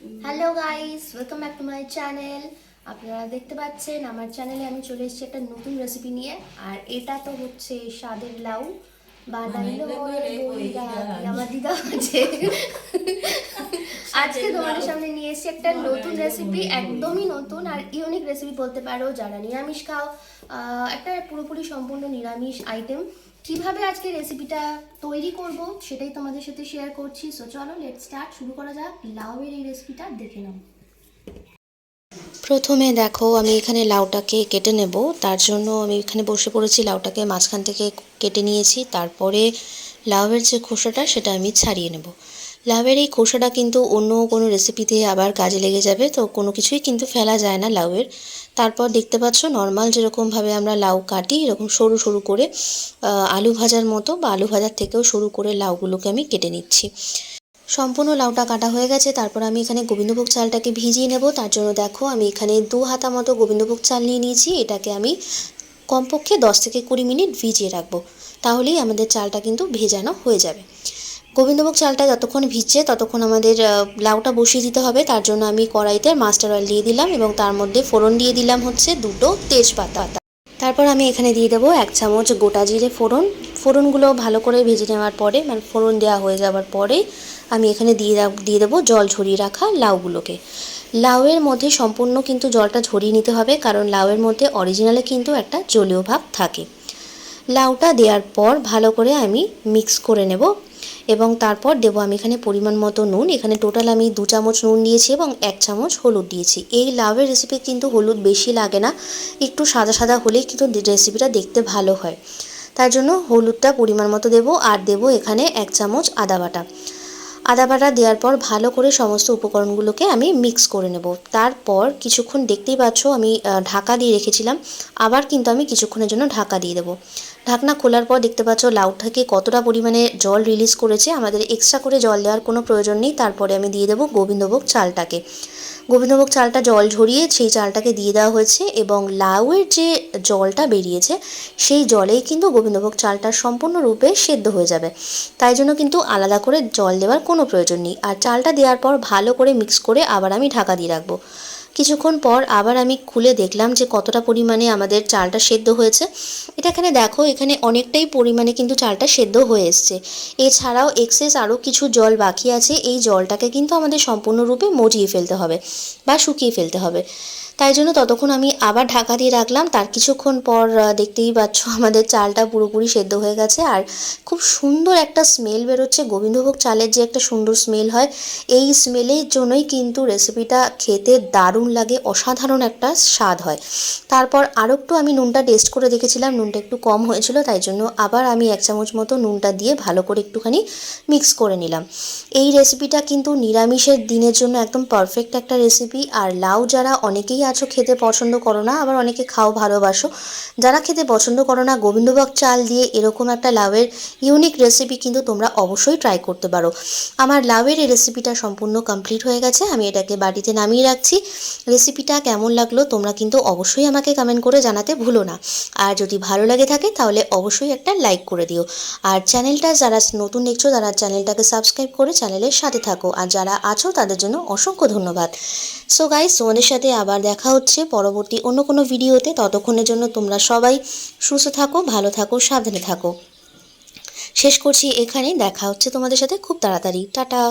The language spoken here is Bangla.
Hello guys welcome back to my channel আপনারা দেখতে পাচ্ছেন আমার চ্যানেলে আমি চলে এসেছি একটা নতুন রেসিপি নিয়ে। আর এটা তো হচ্ছে স্বাদের লাউ বা বানাইলো। আমার দিদা আছে। আজকে তোমাদের সামনে নিয়ে এসেছি একটা নতুন রেসিপি একদমই নতুন আর ইউনিক রেসিপি বলতে পারো যারা নিরামিষ খাও আহ, একটা পুরোপুরি সম্পূর্ণ নিরামিষ আইটেম কীভাবে আজকে রেসিপিটা তৈরি করব সেটাই তোমাদের সাথে শেয়ার করছি। সো চলো লেট স্টার্ট শুরু করা যাক। লাউয়ের এই রেসিপিটা দেখে নাও। প্রথমে দেখো আমি এখানে লাউটাকে কেটে নেব। তার জন্য আমি এখানে বসে পড়েছি লাউটাকে মাঝখান থেকে কেটে নিয়েছি। তারপরে লাউয়ের যে খোসাটা সেটা আমি ছাড়িয়ে নেব। লাউয়ের এই খোসাটা কিন্তু অন্য কোনো রেসিপিতে আবার কাজে লেগে যাবে, তো কোনো কিছুই কিন্তু ফেলা যায় না লাউয়ের। তারপর দেখতে পাচ্ছ নর্মাল যেরকমভাবে আমরা লাউ কাটি, এরকম সরু সরু করে আলু ভাজার মতো বা আলু ভাজার থেকেও সরু করে লাউগুলোকে আমি কেটে নিচ্ছি। সম্পূর্ণ লাউটা কাটা হয়ে গেছে, তারপর আমি এখানে গোবিন্দভোগ চালটাকে ভিজিয়ে নেব। তার জন্য দেখো, আমি এখানে দু হাতা মতো গোবিন্দভোগ চাল নিয়ে নিয়েছি, এটাকে আমি কমপক্ষে দশ থেকে কুড়ি মিনিট ভিজিয়ে রাখব। তাহলেই আমাদের চালটা কিন্তু ভেজানো হয়ে যাবে। গোবিন্দভোগ চালটা যতক্ষণ ভিজছে ততক্ষণ আমাদের লাউটা বসিয়ে দিতে হবে। তার জন্য আমি কড়াইতে মাস্টার অয়েল দিয়ে দিলাম এবং তার মধ্যে ফোড়ন দিয়ে দিলাম হচ্ছে দুটো তেজপাতা। তারপর আমি এখানে দিয়ে দেবো এক চামচ গোটা জিরে ফোড়ন। ফোড়নগুলো ভালো করে ভেজে নেওয়ার পরে মানে ফোড়ন দেওয়া হয়ে যাওয়ার পরে আমি এখানে দিয়ে দিয়ে দেবো জল ঝরিয়ে রাখা লাউগুলোকে। লাউয়ের মধ্যে সম্পূর্ণ কিন্তু জলটা ঝরিয়ে নিতে হবে, কারণ লাউয়ের মধ্যে অরিজিনালে কিন্তু একটা জলীয় ভাব থাকে। লাউটা দেওয়ার পর ভালো করে আমি মিক্স করে নেব এবং তারপর দেবো আমি এখানে পরিমাণ মতো নুন। এখানে টোটাল আমি দু চামচ নুন দিয়েছি এবং এক চামচ হলুদ দিয়েছি। এই লাভের রেসিপি কিন্তু হলুদ বেশি লাগে না। একটু সাদা সাদা হলেই কিন্তু রেসিপিটা দেখতে ভালো হয়। তার জন্য হলুদটা পরিমাণ মতো দেবো আর দেবো এখানে এক চামচ আদা বাটা। আদা বাটা দেওয়ার পর ভালো করে সমস্ত উপকরণগুলোকে আমি মিক্স করে নেব। তারপর কিছুক্ষণ দেখতেই পাচ্ছ আমি ঢাকা দিয়ে রেখেছিলাম। আবার কিন্তু আমি কিছুক্ষণের জন্য ঢাকা দিয়ে দেবো। ঢাকনা খোলার পর দেখতে পাচ্ছ লাউ থেকে কতটা পরিমাণে জল রিলিজ করেছে। আমাদের এক্সট্রা করে জল দেওয়ার কোনো প্রয়োজন নেই। তারপরে আমি দিয়ে দেবো গোবিন্দভোগ চালটাকে। গোবিন্দভোগ চালটা জল ঝরিয়ে সেই চালটাকে দিয়ে দেওয়া হয়েছে এবং লাউয়ের যে জলটা বেরিয়েছে, সেই জলেই কিন্তু গোবিন্দভোগ চালটা সম্পূর্ণরূপে সেদ্ধ হয়ে যাবে। তাই জন্য কিন্তু আলাদা করে জল দেওয়ার কোনো প্রয়োজন নেই। আর চালটা দেওয়ার পর ভালো করে মিক্স করে আবার আমি ঢাকা দিয়ে রাখব। কিছুক্ষণ পর আবার আমি খুলে দেখলাম যে কতটা পরিমাণে আমাদের চালটা সেদ্ধ হয়েছে। এটা এখানে দেখো, এখানে অনেকটাই পরিমাণে কিন্তু চালটা সেদ্ধ হয়ে এসছে। এছাড়াও এক্সেস আরও কিছু জল বাকি আছে। এই জলটাকে কিন্তু আমাদের সম্পূর্ণরূপে মজিয়ে ফেলতে হবে বা শুকিয়ে ফেলতে হবে। তাই জন্য ততক্ষণ আমি আবার ঢাকা দিয়ে রাখলাম। তার কিছুক্ষণ পর দেখতেই পাচ্ছ আমাদের চালটা পুরোপুরি সেদ্ধ হয়ে গেছে। আর খুব সুন্দর একটা স্মেল বেরোচ্ছে। গোবিন্দভোগ চালের যে একটা সুন্দর স্মেল হয়, এই স্মেলের জন্যই কিন্তু রেসিপিটা খেতে দারুণ লাগে, অসাধারণ একটা স্বাদ হয়। তারপর আরও একটু আমি নুনটা টেস্ট করে দেখেছিলাম। নুনটা একটু কম হয়েছিল, তাই জন্য আবার আমি এক চামচ মতো নুনটা দিয়ে ভালো করে একটুখানি মিক্স করে নিলাম। এই রেসিপিটা কিন্তু নিরামিষের দিনের জন্য একদম পারফেক্ট একটা রেসিপি আর লাউ যারা অনেকেই আছো খেতে পছন্দ করো না, আবার অনেকে খাও ভালোবাসো। যারা খেতে পছন্দ করো না, গোবিন্দভোগ চাল দিয়ে এরকম একটা লাউয়ের ইউনিক রেসিপি কিন্তু তোমরা অবশ্যই ট্রাই করতে পারো। আমার লাউয়ের এই রেসিপিটা সম্পূর্ণ কমপ্লিট হয়ে গেছে, আমি এটাকে বাড়িতে নামিয়ে রাখছি। রেসিপিটা কেমন লাগল তোমরা কিন্তু অবশ্যই আমাকে কমেন্ট করে জানাতে ভুলো না। আর যদি ভালো লাগে থাকে, তাহলে অবশ্যই একটা লাইক করে দিও। আর চ্যানেলটা যারা নতুন দেখছ, তারা চ্যানেলটাকে সাবস্ক্রাইব করে চ্যানেলের সাথে থাকো। আর যারা আছো, তাদের জন্য অসংখ্য ধন্যবাদ। সো গাইস তোমাদের সাথে আবার দেখা হচ্ছে পরবর্তী অন্য কোনো ভিডিওতে। ততক্ষণের জন্য তোমরা সবাই সুস্থ থাকো, ভালো থাকো, সাবধানে থাকো। শেষ করছি এখানেই। দেখা হচ্ছে তোমাদের সাথে খুব তাড়াতাড়ি। টাটা।